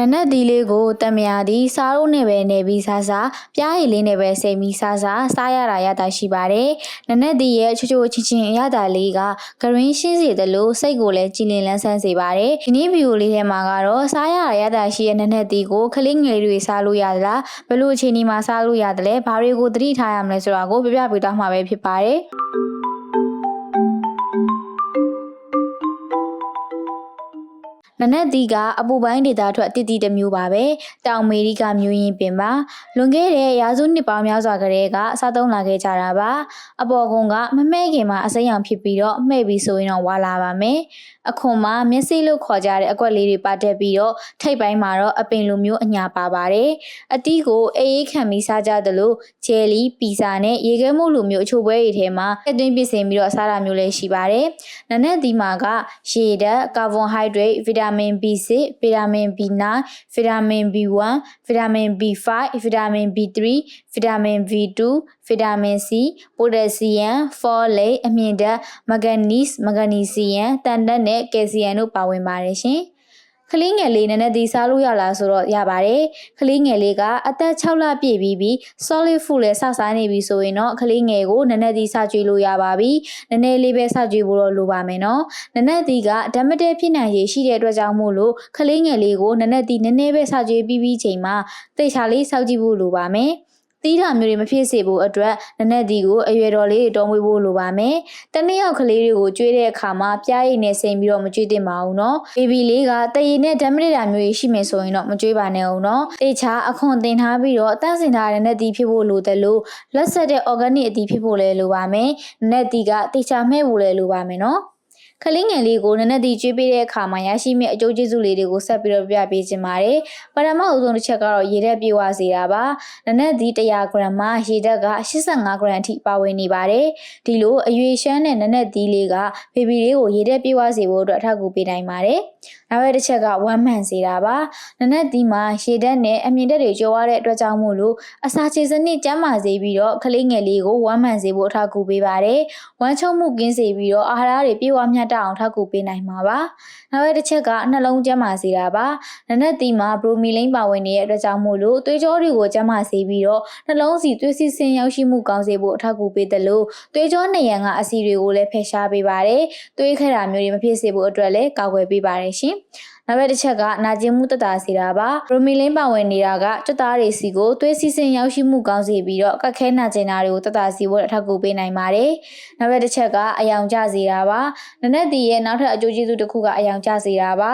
နနက်သီးလေးကိုတမယာသည်စားလို့နဲ့ပဲနေပြီးစားစားပြားရည်လေးနဲ့ပဲစိမ်ပြီးစားစားစားရတာရတာရှိပါတယ်။နနက်သီးရဲ့ချိုချိုချင်းချင်းအရတာလေးကဂရင်းရှင်းစေတယ်လို့စိတ်ကိုလည်းကြည်လင်လန်းဆန်းစေပါတယ်။ဒီနေ့ဗီဒီယိုလေးထဲမှာကတော့စားရတာရတာရှိတဲ့နနက်သီးကိုခလေးငယ်လေးတွေစားလို့ရသလားဘယ်လိုအခြေအနေမှာစားလို့ရတယ်လဲဘာတွေကိုသတိထားရမလဲဆိုတာကိုပြပြပေးတော့မှာပဲဖြစ်ပါတယ်။ နနက်သီးကအပူပိုင်းဒေသထွက်တည်တည်တစ်မျိုးပါပဲတောင်အမေရိကမျိုးရင်းပင်ပါလွန်ခဲ့တဲ့ရာစုနှစ်ပေါင်းများစွာကတည်းကစားသုံးလာခဲ့ကြတာပါအပေါ်ကုန်းကမမဲ့ခင်မှာအစိမ်းရောင်ဖြစ်ပြီးတော့မှဲ့ပြီးဆိုရင်တော့ဝါလာပါမယ်အခွန်မှာမျက်စိလို့ခေါ်ကြတဲ့အကွက်လေးတွေပါတက်ပြီးတော့ထိပ်ပိုင်းမှာတော့အပင်လိုမျိုးအညာပါပါတယ်အတီးကိုအေးအေးခံပြီးစားကြသလိုဂျယ်လီပီဇာနဲ့ရေခဲမှုလိုမျိုးအချို့ပွဲတွေထဲမှာအသွင်းပစ္စည်းပြီးတော့စားတာမျိုးလည်းရှိပါတယ်နနက်သီးမှာကရေဓာတ်ကာဗွန်ဟိုက်ဒရိတ်ဗီတာမင် B6 ဗီတာမင် B9 ဗီတာမင် B1 ဗီတာမင် B5 ဗီတာမင် B3 ဗီတာမင် B2 ဗီတာမင် C ပိုတက်ဆီယမ်ဖောလိတ်အမြင့်ဓာတ်မဂနီစ်မဂနီဆီယမ်တန်တက်နဲ့ကယ်ဆီယမ်တို့ပါဝင်ပါတယ်ရှင် ကလေးငယ်လေးနည်းနည်းဒီစားလို့ရလားဆိုတော့ရပါတယ်ကလေးငယ်လေးကအသက်6လပြည့်ပြီးပြီး solid food လဲစစားနေပြီဆိုရင်တော့ကလေးငယ်ကိုနည်းနည်းဒီစားကြွေးလို့ရပါပြီနည်းနည်းလေးပဲစားကြွေးဖို့တော့လိုပါမယ်နော်နနက်တီကဓာတ်မတဲဖြစ်နိုင်ရည်ရှိတဲ့အတွက်ကြောင့်မို့လို့ကလေးငယ်လေးကိုနနက်တီနည်းနည်းပဲစားကြွေးပြီးပြီးချိန်မှာတိတ်ချာလေးစောက်ကြည့်ဖို့လိုပါမယ်။ တီးတာမျိုးတွေမဖြစ်စေဖို့အတွက်နနက်ဒီကိုအရွယ်တော်လေးတွေတော်မွေးဖို့လိုပါမယ်။တနေ့ရောက်ကလေးတွေကိုကျွေးတဲ့အခါမှာပြားရည်နဲ့စိမ်ပြီးတော့မကျွေးသင့်ပါဘူးနော်။ဘေဘီလေးကတရည်နဲ့ဓာတ်မရတာမျိုးတွေရှိမယ်ဆိုရင်တော့မကျွေးပါနဲ့အောင်နော်။တေချာအခွန်တင်ထားပြီးတော့တန့်စင်ထားတဲ့နက်တီဖြစ်ဖို့လိုတယ်လို့လက်ဆက်တဲ့ organic အတီဖြစ်ဖို့လည်းလိုပါမယ်။နက်တီကတေချာမဲ့ဖို့လည်းလိုပါမယ်နော်။ ခလင်းငယ်လေးကိုနနက်တီကျွေးပေးတဲ့အခါမှာရရှိမယ့်အကျိုးကျေးဇူးလေးတွေကိုဆက်ပြီးတော့ပြပေးခြင်းပါတယ်။ပထမအဆုံးတစ်ချက်ကတော့ရေဓာတ်ပြေဝစေတာပါ။နနက်တီ100ဂရမ်မှာရေဓာတ်က85ဂရမ်အထိပါဝင်နေပါတယ်။ဒီလိုအရွေရှမ်းတဲ့နနက်တီလေးကဘေဘီလေးကိုရေဓာတ်ပြေဝစေဖို့အတွက်အထောက်အကူပေးနိုင်ပါတယ်။ နောက်တစ်ချက်ကဝမ်းမှန်စေတာပါ။နနက်တီမှာရေဓာတ်နဲ့အမြင့်ဓာတ်တွေကျော်ရတဲ့အတွက်ကြောင့်မို့လို့အစာချေစနစ်ကျန်းမာစေပြီးတော့ခလေးငယ်လေးကိုဝမ်းမှန်စေဖို့အထောက်အကူပေးပါတယ်။ဝမ်းချုံမှုကင်းစေပြီးတော့အာဟာရတွေပြေဝမျှတအောင်ထောက်ကူပေးနိုင်မှာပါ။နောက်တစ်ချက်ကနှလုံးကျန်းမာစေတာပါ။နနက်တီမှာဘရိုမီလိန်ပါဝင်နေတဲ့အတွက်ကြောင့်မို့လို့သွေးကြောတွေကိုကျန်းမာစေပြီးတော့နှလုံးစီသွေးစီဆင်းရောက်ရှိမှုကောင်းစေဖို့အထောက်အကူပေးတယ်လို့သွေးကြောနေရန်ကအဆီတွေကိုလည်းဖယ်ရှားပေးပါတယ်။သွေးခက်တာမျိုးတွေမဖြစ်စေဖို့အတွက်လည်းကာကွယ်ပေးပါတယ်ရှင်။နောက်တစ်ချက်ကနာကျင်မှုတက်တာစေတာပါပရိုမီလင်းပါဝင်နေတာကတက်သားတွေစီကိုသွေးစီစဉ်ရောက်ရှိမှုကောင်းစေပြီးတော့ကက်ခဲနာကျင်တာတွေကိုတက်တာစီဖို့အထောက်အကူပေးနိုင်ပါတယ်နောက်တစ်ချက်ကအယောင်ကျစေတာပါနနက်တီရဲ့နောက်ထပ်အကျိုးကျေးဇူးတစ်ခုကအယောင်ကျစေတာပါ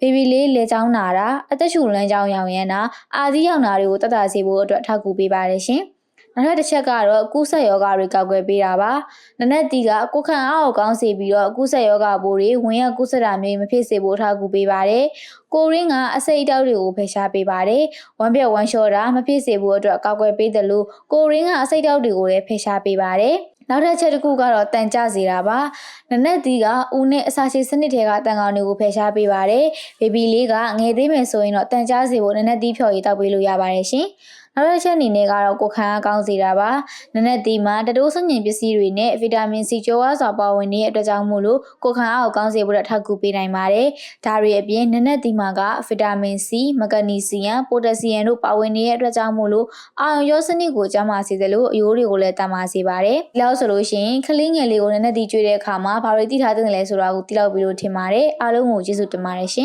ဘေဘီလေးလေချောင်းနာတာအသက်ရှူလမ်းကြောင်းရောင်ရမ်းတာအာသီးရောင်တာတွေကိုတက်တာစေဖို့အတွက်အထောက်အကူပေးပါတယ်ရှင် နောက်ထပ်တစ်ချက်ကတော့ကူးဆက်ယောဂတွေကောက်ွယ်ပေးတာပါ။နနက်တီကကိုခံအားကိုကောင်းစေပြီးတော့ကူးဆက်ယောဂပိုးတွေဝင်ရောက်ကူးဆက်တာမျိုးမဖြစ်စေဖို့အထောက်အကူပေးပါတယ်။ကိုရင်းကအစိတ်အတောက်တွေကိုဖယ်ရှားပေးပါတယ်။ဝမ်းပြက်ဝမ်းလျှောတာမဖြစ်စေဖို့အတွက်ကောက်ွယ်ပေးတယ်လို့ကိုရင်းကအစိတ်အတောက်တွေကိုလည်းဖယ်ရှားပေးပါတယ်။နောက်ထပ်ချက်တစ်ခုကတော့တန်ကြစေတာပါနနက်သီးကဦးနဲ့အစာချေစနစ်တွေကတန်ကောင်တွေကိုဖယ်ရှားပေးပါတယ်ဘေဘီလေးကငယ်သေးမယ်ဆိုရင်တော့တန်ကြစေဖို့နနက်သီးဖြော်ရည်တောက်ပေးလို့ရပါတယ်ရှင် နောက်တစ်ချက်အနေနဲ့ကတော့ကိုခန်းအကောင်းစေတာပါနနက်သီးမှာတတိုးစွန့်ညင်ပစ္စည်းတွေနဲ့ဗီတာမင်စီကျော်အားစွာပါဝင်နေတဲ့အတွက်ကြောင့်မို့လို့ကိုခန်းအားကိုကောင်းစေဖို့ထောက်ကူပေးနိုင်ပါတယ်ဒါတွေအပြင်နနက်သီးမှာကဗီတာမင်စီမဂနီဆီယမ်ပိုတက်ဆီယမ်တို့ပါဝင်နေတဲ့အတွက်ကြောင့်မို့လို့အာရုံရောစနစ်ကိုကျန်းမာစေသလိုအယိုးတွေကိုလည်းတန်မာစေပါတယ်ဒီလောက်ဆိုလို့ရှိရင်ခလင်းငယ်လေးကိုနနက်သီးကျွေးတဲ့အခါမှာဘာတွေသိထားသင့်လဲဆိုတာကိုသိလောက်ပြီးလို့ထင်ပါတယ်အားလုံးကိုကျေးဇူးတင်ပါတယ်ရှင်